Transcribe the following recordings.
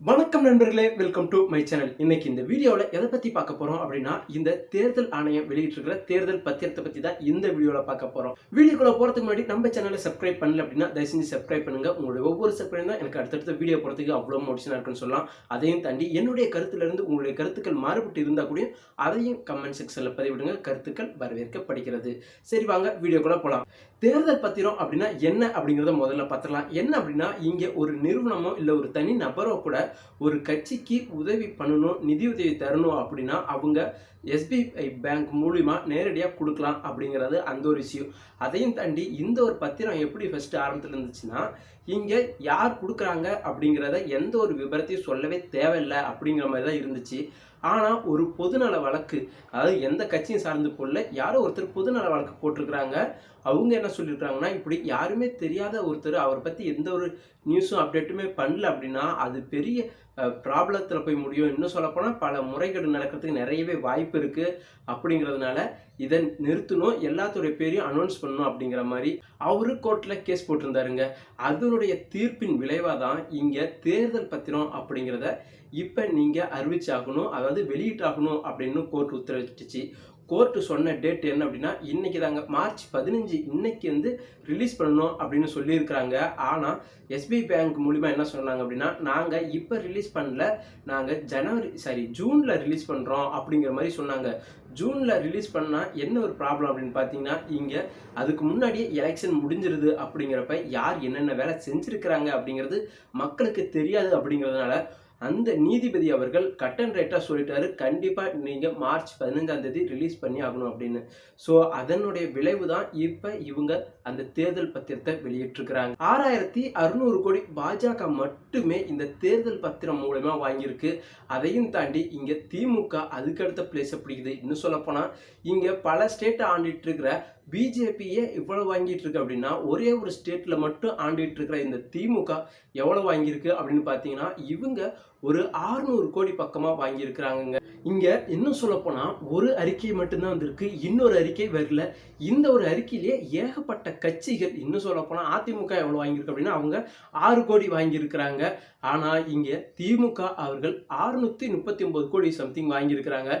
வணக்கம் நண்பர்களே welcome to my channel இன்னைக்கு இந்த வீடியோவில் எதை பற்றி பார்க்க போகிறோம் அப்படின்னா இந்த தேர்தல் ஆணையம் வெளியிட்டிருக்கிற தேர்தல் பத்திரத்தை பற்றி தான் இந்த வீடியோவில் பார்க்க போகிறோம் வீடியோக்குள்ளே போகிறதுக்கு முன்னாடி நம்ம சேனலை சப்ஸ்கிரைப் பண்ணல அப்படின்னா தயவு செஞ்சு சப்ஸ்கிரைப் பண்ணுங்க. உங்களுடைய ஒவ்வொரு சப்ஸ்கிரைப் தான் எனக்கு அடுத்தடுத்த வீடியோ போகிறதுக்கு அவ்வளோ மோட்டிஷனாக இருக்குன்னு சொல்லலாம். அதையும் தாண்டி என்னுடைய கருத்துலேருந்து உங்களுடைய கருத்துக்கள் மாறுபட்டு இருந்தால் கூட அதையும் கமெண்ட் செக்ஷனில் பதிவிடுங்க. கருத்துக்கள் வரவேற்கப்படுகிறது. சரி வாங்க வீடியோக்குள்ளே போகலாம் தேர்தல் பத்திரம் அப்படின்னா என்ன அப்படிங்கிறத முதல்ல பார்த்துக்கலாம் என்ன அப்படின்னா இங்கே ஒரு நிறுவனமோ இல்லை ஒரு தனி நபரோ கூட ஒரு கட்சிக்கு உதவி பண்ணணும் நிதி உதவி தரணும் அப்படின்னா அவங்க எஸ்பிஐ பேங்க் மூலிமா நேரடியாக கொடுக்கலாம் அப்படிங்கிறது அந்த ஒரு விஷயம். அதையும் தாண்டி இந்த ஒரு பத்திரம் எப்படி ஃபஸ்ட்டு ஆரம்பத்தில் இருந்துச்சுன்னா இங்கே யார் கொடுக்குறாங்க அப்படிங்கிறத எந்த ஒரு விபரத்தையும் சொல்லவே தேவையில்லை அப்படிங்கிற மாதிரி தான் இருந்துச்சு. ஆனால் ஒரு பொதுநல வழக்கு அதாவது எந்த கட்சியும் சார்ந்து போடல யாரோ ஒருத்தர் பொதுநல வழக்கு போட்டிருக்கிறாங்க. அவங்க என்ன சொல்லியிருக்காங்கன்னா இப்படி யாருமே தெரியாத ஒருத்தர் அவரை பற்றி எந்த ஒரு நியூஸும் அப்டேட்டுமே பண்ணல அப்படின்னா அது பெரிய ப்ராப்ளத்தில் போய் முடியும். இன்னும் சொல்லப்போனால் பல முறைகேடு நடக்கிறதுக்கு நிறையவே வாய்ப்பு இருக்குது அப்படிங்கிறதுனால இதை நிறுத்தணும். எல்லாத்துடைய பேரையும் அனௌன்ஸ் பண்ணணும் அப்படிங்கிற மாதிரி அவரு கோர்ட்டில் கேஸ் போட்டிருந்தாருங்க. அதனுடைய தீர்ப்பின் விளைவாக தான் இங்கே தேர்தல் பத்திரம் அப்படிங்கிறத இப்போ நீங்கள் அறிவிச்சாகணும். அதாவது வெளியிட்டாகணும் அப்படின்னு கோர்ட் உத்தரவிட்டுச்சு. கோர்ட்டு சொன்ன டேட் என்ன அப்படின்னா இன்னைக்கு தாங்க மார்ச் பதினஞ்சு இன்னைக்கு வந்து ரிலீஸ் பண்ணணும் அப்படின்னு சொல்லியிருக்கிறாங்க. ஆனால் எஸ்பிஐ பேங்க் மூலிமா என்ன சொன்னாங்க அப்படின்னா நாங்கள் இப்போ ரிலீஸ் பண்ணல நாங்கள் ஜனவரி சாரி ஜூனில் ரிலீஸ் பண்ணுறோம் அப்படிங்கிற மாதிரி சொன்னாங்க. ஜூனில் ரிலீஸ் பண்ணால் என்ன ஒரு ப்ராப்ளம் அப்படின்னு பார்த்தீங்கன்னா இங்கே அதுக்கு முன்னாடியே எலெக்ஷன் முடிஞ்சிருது அப்படிங்கிறப்ப யார் என்னென்ன வேலை செஞ்சுருக்கிறாங்க அப்படிங்கிறது மக்களுக்கு தெரியாது அப்படிங்கிறதுனால அந்த நீதிபதி அவர்கள் கட் அண்ட் ரைட்டாக சொல்லிட்டாரு. கண்டிப்பாக நீங்கள் மார்ச் பதினஞ்சாம் தேதி ரிலீஸ் பண்ணி ஆகணும் அப்படின்னு. ஸோ அதனுடைய விளைவு தான் இப்போ இவங்க அந்த தேர்தல் பத்திரத்தை வெளியிட்டிருக்கிறாங்க. ஆறாயிரத்தி அறுநூறு கோடி பாஜக மட்டுமே இந்த தேர்தல் பத்திரம் மூலமா வாங்கியிருக்கு. அதையும் தாண்டி இங்கே திமுக அதுக்கடுத்த பிளேஸை பிடிக்குது. இன்னும் சொல்லப்போனால் இங்கே பல ஸ்டேட்டை ஆண்டிட்டு இருக்கிற பிஜேபியே இவ்வளவு வாங்கிட்டு இருக்கு அப்படின்னா ஒரே ஒரு ஸ்டேட்ல மட்டும் ஆண்டிட்டு இருக்கிற இந்த திமுக எவ்வளவு வாங்கியிருக்கு அப்படின்னு பார்த்தீங்கன்னா இவங்க ஒரு ஆறுநூறு கோடி பக்கமாக வாங்கியிருக்கிறாங்க இங்கே இன்னும் சொல்லப்போனால் ஒரு அறிக்கை மட்டும்தான் வந்திருக்கு. இன்னொரு அறிக்கை வரல. இந்த ஒரு அறிக்கையிலேயே ஏகப்பட்ட கட்சிகள் இன்னும் சொல்லப்போனால் அதிமுக எவ்வளோ வாங்கியிருக்கு அப்படின்னா அவங்க ஆறு கோடி வாங்கியிருக்கிறாங்க. ஆனால் இங்கே திமுக அவர்கள் அறுநூத்தி முப்பத்தி ஒன்பது கோடி சம்திங் வாங்கியிருக்கிறாங்க.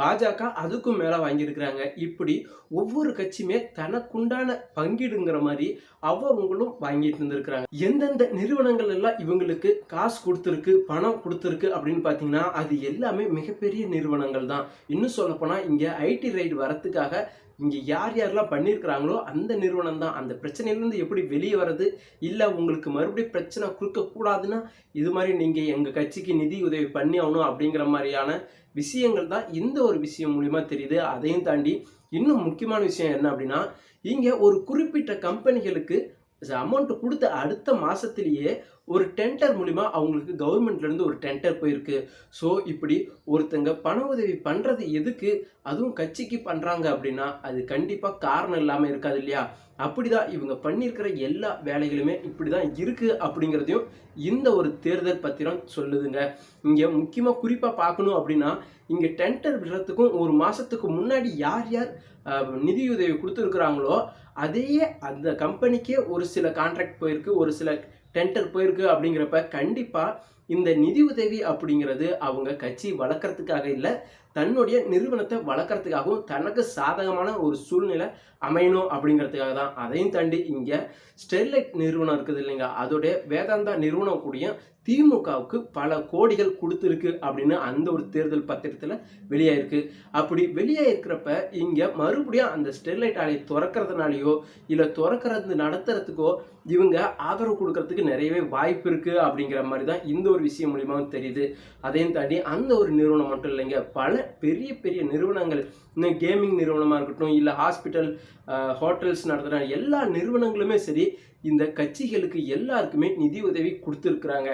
பாஜக அதுக்கும் மேலே வாங்கியிருக்கிறாங்க. இப்படி ஒவ்வொரு கட்சியுமே தனக்குண்டான பங்கீடுங்கிற மாதிரி அவங்களும் வாங்கிட்டு இருந்திருக்கிறாங்க எந்தெந்த நிறுவனங்கள் எல்லாம் இவங்களுக்கு காசு கொடுத்துருக்கு பணம் கொடுத்துருக்கு அப்படின்னு பார்த்தீங்கன்னா அது எல்லாமே மிகப்பெரிய நிறுவனங்கள் தான். இன்னும் சொல்லப்போனால் இங்கே ஐடி ரைடு வரத்துக்காக இங்கே யார் யாரெல்லாம் பண்ணியிருக்கிறாங்களோ அந்த நிறுவனம் தான். அந்த பிரச்சனையிலேருந்து எப்படி வெளியே வர்றது? இல்லை உங்களுக்கு மறுபடியும் பிரச்சனை கொடுக்கக்கூடாதுன்னா இது மாதிரி நீங்கள் எங்கள் கட்சிக்கு நிதி உதவி பண்ணி ஆகணும் அப்படிங்கிற மாதிரியான விஷயங்கள் தான் இந்த ஒரு விஷயம் மூலிமா தெரியுது. அதையும் தாண்டி இன்னும் முக்கியமான விஷயம் என்ன அப்படின்னா இங்கே ஒரு குறிப்பிட்ட கம்பெனிகளுக்கு அமௌண்ட் கொடுத்த அடுத்த மாதத்திலேயே ஒரு டெண்டர் மூலிமா அவங்களுக்கு கவர்மெண்ட்லேருந்து ஒரு டெண்டர் போயிருக்கு. ஸோ இப்படி ஒருத்தங்க பண உதவி பண்ணுறது எதுக்கு? அதுவும் கட்சிக்கு பண்ணுறாங்க அப்படின்னா அது கண்டிப்பாக காரணம் இல்லாமல் இருக்காது இல்லையா? அப்படிதான் இவங்க பண்ணியிருக்கிற எல்லா வேலைகளுமே இப்படி தான் இருக்குது அப்படிங்கிறதையும் இந்த ஒரு தேர்தல் பத்திரம் சொல்லுதுங்க. இங்கே முக்கியமாக குறிப்பாக பார்க்கணும் அப்படின்னா இங்கே டெண்டர் விடுறதுக்கும் ஒரு மாதத்துக்கு முன்னாடி யார் யார் நிதியுதவி கொடுத்துருக்குறாங்களோ அதையே அந்த கம்பெனிக்கே ஒரு சில கான்ட்ராக்ட் போயிருக்கு ஒரு சில டெண்டர் போயிருக்கு அப்படிங்கிறப்ப கண்டிப்பாக இந்த நிதி உதவி அப்படிங்கிறது அவங்க கட்சி வளர்க்குறதுக்காக இல்லை தன்னுடைய நிறுவனத்தை வளர்க்குறதுக்காகவும் தனக்கு சாதகமான ஒரு சூழ்நிலை அமையணும் அப்படிங்கிறதுக்காக தான் அதையும் தாண்டி இங்கே ஸ்டெர்லைட் நிறுவனம் இருக்குது இல்லைங்க. அதோடைய வேதாந்தா நிறுவனம் கூடிய திமுகவுக்கு பல கோடிகள் கொடுத்துருக்கு அப்படின்னு அந்த ஒரு தேர்தல் பத்திரத்தில் வெளியாயிருக்கு. அப்படி வெளியாயிருக்கிறப்ப இங்கே மறுபடியும் அந்த ஸ்டெர்லைட் ஆலையை திறக்கிறதுனாலையோ இல்லை திறக்கிறது நடத்துறதுக்கோ இவங்க ஆதரவு கொடுக்கறதுக்கு நிறையவே வாய்ப்பு இருக்குது அப்படிங்கிற மாதிரி தான் இந்த ஒரு விஷயம் மூலியமாகவும் தெரியுது. அதையும் தாண்டி அந்த ஒரு நிறுவனம் மட்டும் இல்லைங்க. பல பெரிய பெரிய நிறுவனங்கள் இன்னும் கேமிங் நிறுவனமாக இருக்கட்டும் இல்லை ஹாஸ்பிட்டல் ஹோட்டல்ஸ் நடத்துகிற எல்லா நிறுவனங்களுமே சரி இந்த கட்சிகளுக்கு எல்லாருக்குமே நிதி உதவி கொடுத்துருக்குறாங்க.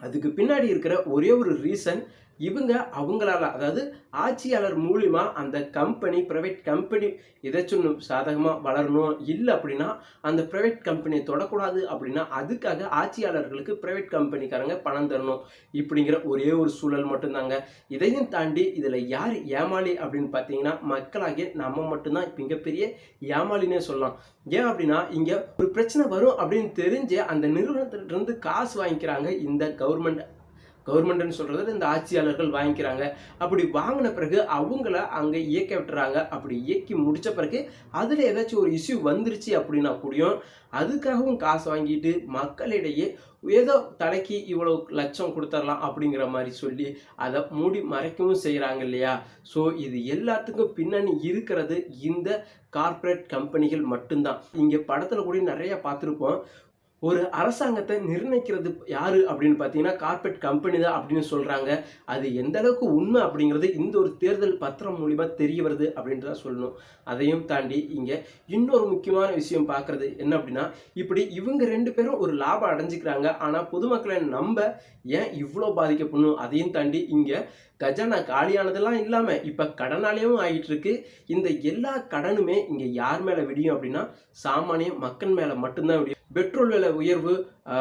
அதுக்கு பின்னாடி இருக்கிற ஒரே ஒரு ரீசன் இவங்க அவங்களால அதாவது ஆட்சியாளர் மூலிமா அந்த கம்பெனி ப்ரைவேட் கம்பெனி ஏதாச்சும் சாதகமாக வளரணும் இல்லை அப்படின்னா அந்த ப்ரைவேட் கம்பெனியை தொடக்கூடாது அப்படின்னா அதுக்காக ஆட்சியாளர்களுக்கு ப்ரைவேட் கம்பெனிக்காரங்க பணம் தரணும் இப்படிங்கிற ஒரே ஒரு சூழல் மட்டும்தாங்க. இதையும் தாண்டி இதில் யார் ஏமாளி அப்படின்னு பார்த்தீங்கன்னா மக்களாகிய நம்ம மட்டும்தான் இப்போ மிகப்பெரிய ஏமாளினே சொல்லலாம். ஏன் அப்படின்னா இங்கே ஒரு பிரச்சனை வரும் அப்படின்னு தெரிஞ்சு அந்த நிறுவனத்திலிருந்து காசு வாங்கிக்கிறாங்க இந்த கவர்மெண்ட் கவர்மெண்ட்னு சொல்றது இந்த ஆட்சியாளர்கள் வாங்கிக்கிறாங்க. அப்படி வாங்கின பிறகு அவங்கள அங்கே இயக்க விட்டுறாங்க. அப்படி இயக்கி முடித்த பிறகு அதில் ஏதாச்சும் ஒரு இஷ்யூ வந்துருச்சு அப்படின்னா கூடயும் அதுக்காகவும் காசு வாங்கிட்டு மக்களிடையே ஏதோ தலைக்கு இவ்வளோ லட்சம் கொடுத்துடலாம் அப்படிங்கிற மாதிரி சொல்லி அதை மூடி மறைக்கவும் செய்கிறாங்க இல்லையா? ஸோ இது எல்லாத்துக்கும் பின்னணி இருக்கிறது இந்த கார்ப்பரேட் கம்பெனிகள் மட்டும்தான். இங்கே படத்தில் கூட நிறையா பார்த்துருப்போம். ஒரு அரசாங்கத்தை நிர்ணயிக்கிறது யார் அப்படின்னு பார்த்தீங்கன்னா கார்பரேட் கம்பெனி தான் அப்படின்னு சொல்கிறாங்க அது எந்த அளவுக்கு உண்மை அப்படிங்கிறது இந்த ஒரு தேர்தல் பத்திரம் மூலிமா தெரிய வருது அப்படின்ட்டு தான் சொல்லணும். அதையும் தாண்டி இங்கே இன்னொரு முக்கியமான விஷயம் பார்க்குறது என்ன அப்படின்னா இப்படி இவங்க ரெண்டு பேரும் ஒரு லாபம் அடைஞ்சிக்கிறாங்க. ஆனால் பொதுமக்களை நம்ப ஏன் இவ்வளோ பாதிக்கப்படணும்? அதையும் தாண்டி இங்கே கஜானா காலியானதெல்லாம் இல்லாமல் இப்போ கடனாலேயும் ஆகிட்டு இருக்கு இந்த எல்லா கடனுமே இங்கே யார் மேலே விடியும் அப்படின்னா சாமானிய மக்கள் மேலே மட்டும்தான் விடியும். பெட்ரோல் விலை உயர்வு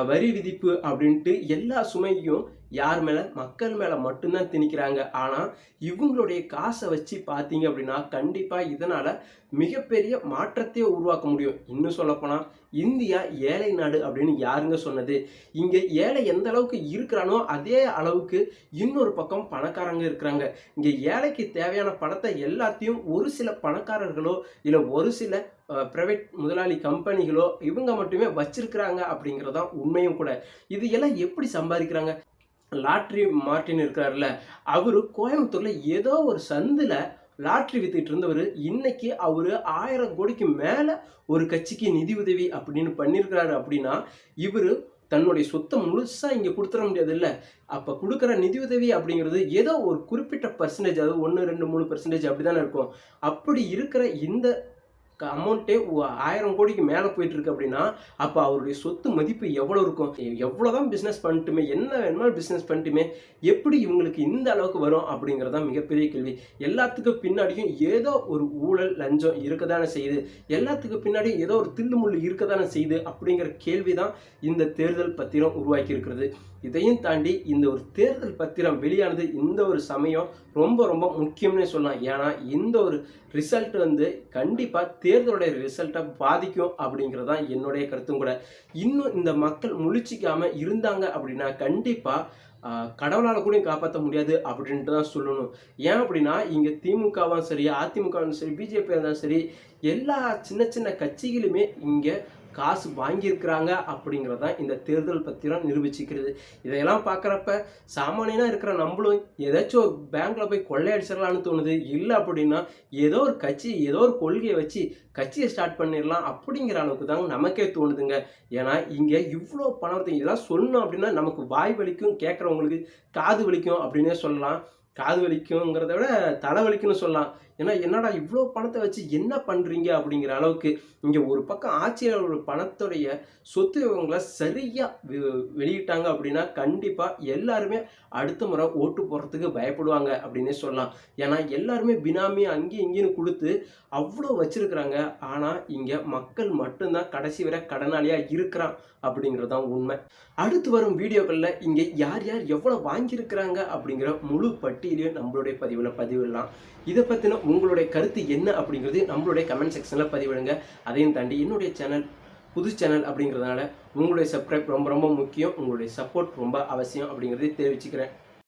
வரி விதிப்பு அப்படின்ட்டு எல்லா சுமையும் யார் மேலே? மக்கள் மேலே மட்டும்தான் திணிக்கிறாங்க. ஆனால் இவங்களுடைய காசை வச்சு பார்த்தீங்க அப்படின்னா கண்டிப்பாக இதனால் மிகப்பெரிய மாற்றத்தையே உருவாக்க முடியும். இன்னும் சொல்லப்போனால் இந்தியா ஏழை நாடு அப்படின்னு யாருங்க சொன்னது? இங்கே ஏழை எந்த அளவுக்கு இருக்கிறானோ அதே அளவுக்கு இன்னொரு பக்கம் பணக்காரங்க இருக்கிறாங்க. இங்கே ஏழைக்கு தேவையான பணத்தை எல்லாத்தையும் ஒரு சில பணக்காரர்களோ இல்லை ஒரு சில ப்ரைவேட் முதலாளி கம்பெனிகளோ இவங்க மட்டுமே வச்சிருக்கிறாங்க அப்படிங்கிறதான் உண்மையும் கூட. இது எல்லாம் எப்படி சம்பாதிக்கிறாங்க? லாட்ரி மார்ட்டின் இருக்கிறார்ல அவரு கோயம்புத்தூரில் ஏதோ ஒரு சந்தில் லாட்ரி வித்துக்கிட்டு இருந்தவர். இன்னைக்கு அவர் ஆயிரம் கோடிக்கு மேலே ஒரு கட்சிக்கு நிதி உதவி அப்படின்னு பண்ணியிருக்கிறாரு அப்படின்னா இவர் தன்னுடைய சொத்தை முழுசாக இங்கே கொடுத்துட முடியாது இல்லை அப்போ கொடுக்குற நிதி உதவி அப்படிங்கிறது ஏதோ ஒரு குறிப்பிட்ட பர்சன்டேஜ் அதாவது ஒன்று ரெண்டு மூணு பர்சன்டேஜ் அப்படி தானே இருக்கும். அப்படி இருக்கிற இந்த அமௌண்ட்டே ஆயிரம் கோடிக்கு மேலே போயிட்டு இருக்கு அப்படின்னா அப்போ அவருடைய சொத்து மதிப்பு எவ்வளோ இருக்கும்? எவ்வளோதான் பிஸ்னஸ் பண்ணட்டுமே என்ன வேணுமாலும் பிஸ்னஸ் பண்ணட்டுமே எப்படி இவங்களுக்கு இந்த அளவுக்கு வரும் அப்படிங்கிறதான் மிகப்பெரிய கேள்வி. எல்லாத்துக்கும் பின்னாடியும் ஏதோ ஒரு ஊழல் லஞ்சம் இருக்க தானே செய்யுது. எல்லாத்துக்கும் பின்னாடியும் ஏதோ ஒரு தில்லு முள்ளு இருக்க தானே செய்யுது அப்படிங்கிற கேள்வி தான் இந்த தேர்தல் பத்திரம் உருவாக்கி இருக்கிறது இதையும் தாண்டி இந்த ஒரு தேர்தல் பத்திரம் வெளியானது இந்த ஒரு சமயம் ரொம்ப ரொம்ப முக்கியம்னே சொல்லலாம். ஏன்னா இந்த ஒரு ரிசல்ட் வந்து கண்டிப்பாக தேர்தலுடைய ரிசல்ட்டை பாதிக்கும் அப்படிங்கிறது தான் என்னுடைய கருத்தும் கூட. இன்னும் இந்த மக்கள் முழிச்சிக்காமல் இருந்தாங்க அப்படின்னா கண்டிப்பாக கடவுளால் கூட காப்பாற்ற முடியாது அப்படின்ட்டு தான் சொல்லணும். ஏன் அப்படின்னா இங்கே திமுகவும் சரி அதிமுகவும் சரி பிஜேபி இருந்தாலும் சரி எல்லா சின்ன சின்ன கட்சிகளுமே இங்கே காசு வாங்கியிருக்கிறாங்க அப்படிங்கிறது தான் இந்த தேர்தல் பத்திரம் நிரூபிச்சிக்கிறது. இதையெல்லாம் பார்க்குறப்ப சாமானியனாக இருக்கிற நம்மளும் ஏதாச்சும் ஒரு பேங்க்கில் போய் கொள்ளையடிச்சிடலாம்னு தோணுது. இல்லை அப்படின்னா ஏதோ ஒரு கட்சி ஏதோ ஒரு கொள்கையை வச்சு கட்சியை ஸ்டார்ட் பண்ணிடலாம் அப்படிங்கிற அளவுக்கு தாங்க நமக்கே தோணுதுங்க. ஏன்னா இங்கே இவ்வளோ பணத்தை இதெல்லாம் சொன்னோம் அப்படின்னா நமக்கு வாய் வலிக்கும் கேட்குறவங்களுக்கு காது வலிக்கும் அப்படின்னே சொல்லலாம். காது வலிக்குங்கிறத விட தலை வலிக்குன்னு சொல்லலாம். ஏன்னா என்னடா இவ்வளோ பணத்தை வச்சு என்ன பண்ணுறீங்க அப்படிங்கிற அளவுக்கு இங்கே ஒரு பக்கம் ஆட்சியாளர் பணத்துடைய சொத்து விவரங்களை சரியாக வெளியிட்டாங்க அப்படின்னா கண்டிப்பாக எல்லாருமே அடுத்த முறை ஓட்டு போடுறதுக்கு பயப்படுவாங்க அப்படின்னே சொல்லலாம். ஏன்னா எல்லாருமே பினாமி அங்கேயும் இங்கேயும் கொடுத்து அவ்வளோ வச்சுருக்குறாங்க. ஆனால் இங்கே மக்கள் மட்டும்தான் கடைசி வரை கடனாளியாக இருக்கிறான் அப்படிங்கிறது தான் உண்மை. அடுத்து வரும் வீடியோக்களில் இங்கே யார் யார் எவ்வளோ வாங்கியிருக்கிறாங்க அப்படிங்கிற முழு பட்டி பட்டியலையும் நம்மளுடைய பதிவில் பதிவிடலாம். இதை பற்றின உங்களுடைய கருத்து என்ன அப்படிங்கிறது நம்மளுடைய கமெண்ட் செக்ஷனில் பதிவிடுங்க. அதையும் தாண்டி என்னுடைய சேனல் புது சேனல் அப்படிங்கிறதுனால உங்களுடைய சப்ஸ்கிரைப் ரொம்ப ரொம்ப முக்கியம். உங்களுடைய சப்போர்ட் ரொம்ப அவசியம் அப்படிங்கிறதை தெரிவிச்சுக்கிறேன்.